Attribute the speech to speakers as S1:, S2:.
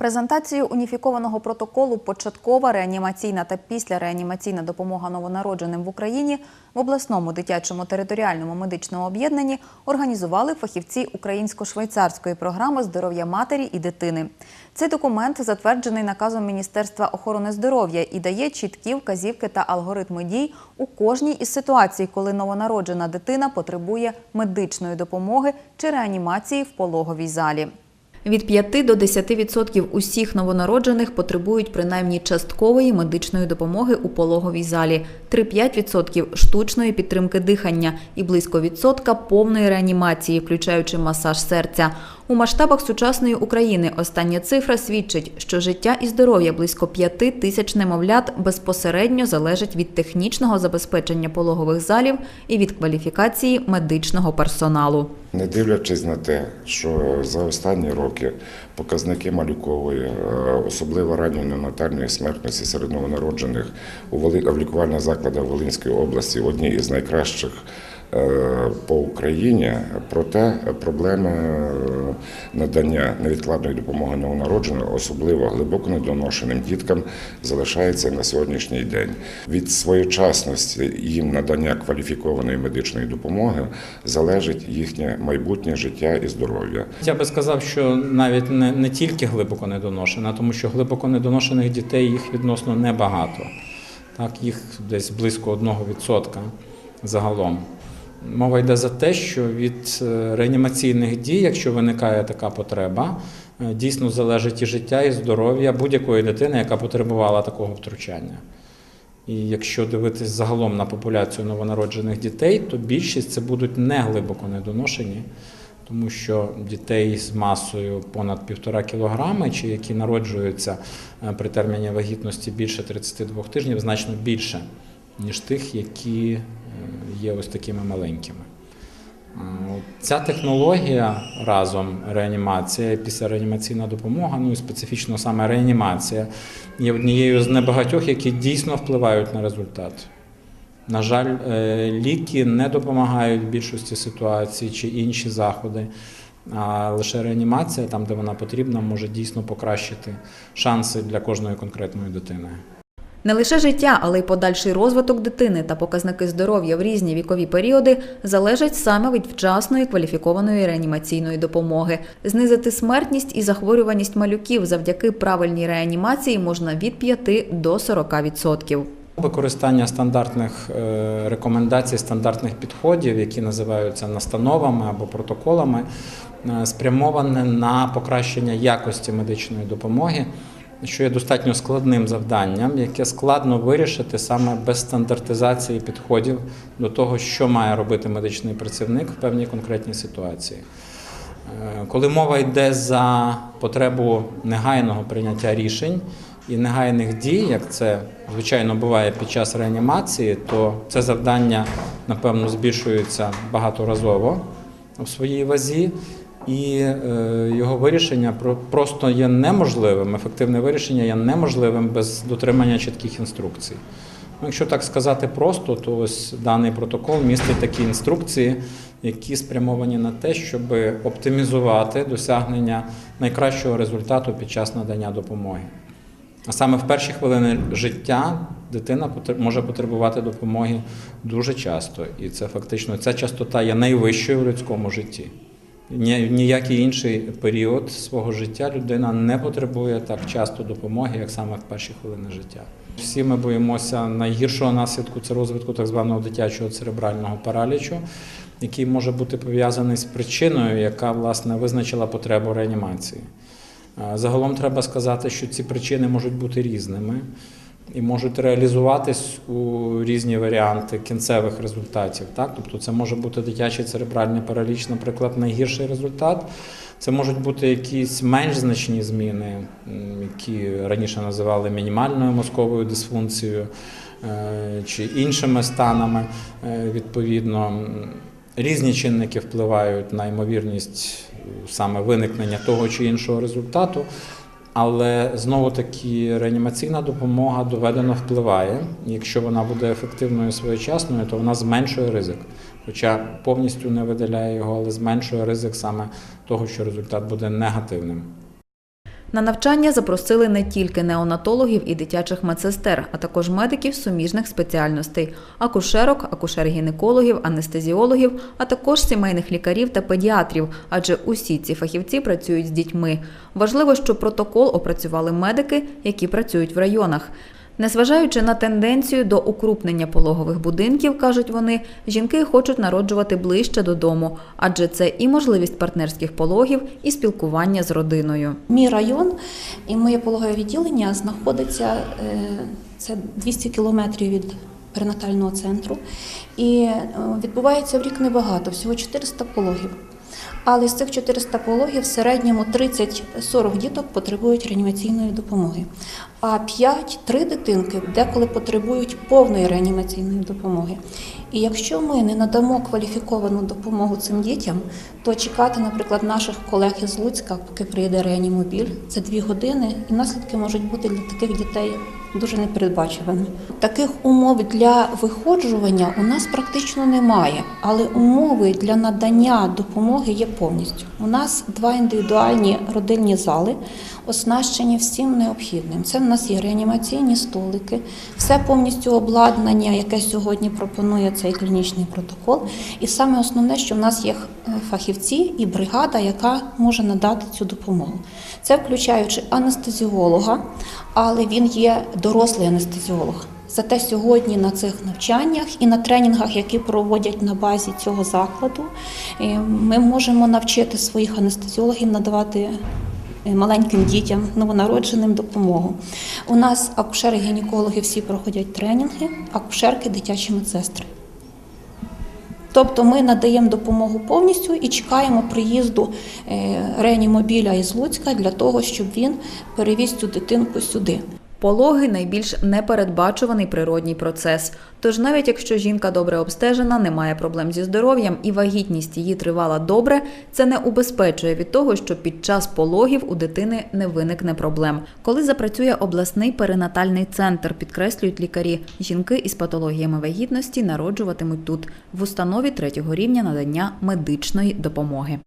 S1: Презентацію уніфікованого протоколу Початкова реанімаційна та післяреанімаційна допомога новонародженим в Україні в обласному дитячому територіальному медичному об'єднанні організували фахівці українсько-швейцарської програми здоров'я матері і дитини. Цей документ затверджений наказом Міністерства охорони здоров'я і дає чіткі вказівки та алгоритми дій у кожній із ситуацій, коли новонароджена дитина потребує медичної допомоги чи реанімації в пологовій залі. Від 5 до 10% усіх новонароджених потребують принаймні часткової медичної допомоги у пологовій залі, 3-5% – штучної підтримки дихання і близько відсотка повної реанімації, включаючи масаж серця. У масштабах сучасної України остання цифра свідчить, що життя і здоров'я близько 5 тисяч немовлят безпосередньо залежить від технічного забезпечення пологових залів і від кваліфікації медичного персоналу.
S2: Не дивлячись на те, що за останні роки показники малюкової, е, особливо ранньої неонатальної смертності серед новонароджених у лікувальних закладах Волинської області одні із найкращих по Україні, проте проблеми е, надання невідкладної допомоги новонародженим, особливо глибоко недоношеним діткам, залишається на сьогоднішній день. Від своєчасності їм надання кваліфікованої медичної допомоги залежить їхнє майбутнє життя і здоров'я.
S3: Я би сказав, що навіть не, не тільки глибоко недоношена, тому що глибоко недоношених дітей їх відносно небагато. Так, їх десь близько 1% загалом. Мова йде за те, що від е, реанімаційних дій, якщо виникає така потреба, е, дійсно залежить і життя, і здоров'я будь-якої дитини, яка потребувала такого втручання. І якщо дивитись загалом на популяцію новонароджених дітей, то більшість це будуть не глибоко недоношені, тому що дітей з масою понад 1,5 кілограми, чи які народжуються е, при терміні вагітності більше 32 тижнів, значно більше, ніж тих, які е, є ось такими маленькими. Е, Ця технологія разом реанімація, післяреанімаційна допомога, ну і специфічно саме реанімація, є однією з небагатьох, які дійсно впливають на результат. На жаль, е, ліки не допомагають в більшості ситуацій чи інші заходи. А лише реанімація, там, де вона потрібна, може дійсно покращити шанси для кожної конкретної дитини.
S1: Не лише життя, але й подальший розвиток дитини та показники здоров'я в різні вікові періоди залежать саме від вчасної кваліфікованої реанімаційної допомоги. Знизити смертність і захворюваність малюків завдяки правильній реанімації можна від 5 до 40%.
S3: Використання стандартних е, рекомендацій, стандартних підходів, які називаються настановами або протоколами, е, спрямоване на покращення якості медичної допомоги, що є достатньо складним завданням, яке складно вирішити саме без стандартизації підходів до того, що має робити медичний працівник в певній конкретній ситуації. Е, Коли мова йде за потребу негайного прийняття рішень і негайних дій, як це звичайно буває під час реанімації, то це завдання, напевно, збільшується багаторазово в своїй вазі, і е, його вирішення про- просто є неможливим. Ефективне вирішення є неможливим без дотримання чітких інструкцій. Ну, Якщо так сказати просто, то ось даний протокол містить такі інструкції, які спрямовані на те, щоб оптимізувати досягнення найкращого результату під час надання допомоги. А саме в перші хвилини життя дитина може потребувати допомоги дуже часто, і це фактично ця частота є найвищою в людському житті. Ніякий інший період свого життя людина не потребує так часто допомоги, як саме в перші хвилини життя. Всі ми боїмося найгіршого наслідку це розвитку так званого дитячого церебрального паралічу, який може бути пов'язаний з причиною, яка власне визначила потребу реанімації. Е, Загалом треба сказати, що ці причини можуть бути різними і можуть реалізуватись у різні варіанти кінцевих результатів. Так? Тобто це може бути дитячий церебральний параліч, наприклад, найгірший результат. Це можуть бути якісь менш значні зміни, які раніше називали мінімальною мозковою дисфункцією е, чи іншими станами. Е, Відповідно, різні чинники впливають на ймовірність е, саме виникнення того чи іншого результату. Але знову таки реанімаційна допомога доведено впливає. Якщо вона буде ефективною і своєчасною, то вона зменшує ризик. Хоча повністю не видаляє його, але зменшує ризик саме того, що результат буде негативним.
S1: На навчання запросили не тільки неонатологів і дитячих медсестер, а також медиків суміжних спеціальностей, акушерок, акушер-гінекологів, анестезіологів, а також сімейних лікарів та педіатрів, адже усі ці фахівці працюють з дітьми. Важливо, щоб протокол опрацювали медики, які працюють в районах. Незважаючи на тенденцію до укрупнення пологових будинків, кажуть вони, жінки хочуть народжувати ближче додому, адже це і можливість партнерських пологів, і спілкування з родиною.
S4: Мій район і моє пологове відділення знаходиться е, це 200 кілометрів від перинатального центру. І е, відбувається в рік небагато, всього 400 пологів. Але з цих 400 пологів в середньому 30-40 діток потребують реанімаційної допомоги. А 5-3 дитинки деколи потребують повної реанімаційної допомоги. І якщо ми не надамо кваліфіковану допомогу цим дітям, то чекати, наприклад, наших колег із Луцька, поки приїде реанімобіль, це дві години, і наслідки можуть бути для таких дітей дуже непередбачуваними. Таких умов для виходжування у нас практично немає, але умови для надання допомоги є повністю. У нас два індивідуальні родильні зали, оснащені всім необхідним. Це в нас є реанімаційні столики, все повністю обладнання, яке сьогодні пропонує цей клінічний протокол. І саме основне, що в нас є е, фахівці і бригада, яка може надати цю допомогу. Це включаючи анестезіолога, але він є дорослий анестезіолог. Зате сьогодні на цих навчаннях і на тренінгах, які проводять на базі цього закладу, е, ми можемо навчити своїх анестезіологів надавати е, маленьким дітям, новонародженим допомогу. У нас акушери-гінекологи всі проходять тренінги, акушерки, дитячі медсестри. Тобто ми надаємо допомогу повністю і чекаємо приїзду е, реанімобіля із Луцька для того, щоб він перевіз цю дитинку сюди.
S1: Пологи найбільш непередбачуваний природній процес. Тож навіть якщо жінка добре обстежена, не має проблем зі здоров'ям і вагітність її тривала добре, це не убезпечує від того, що під час пологів у дитини не виникне проблем. Коли запрацює обласний перинатальний центр, підкреслюють лікарі, жінки із патологіями вагітності народжуватимуть тут в установі третього рівня надання медичної допомоги.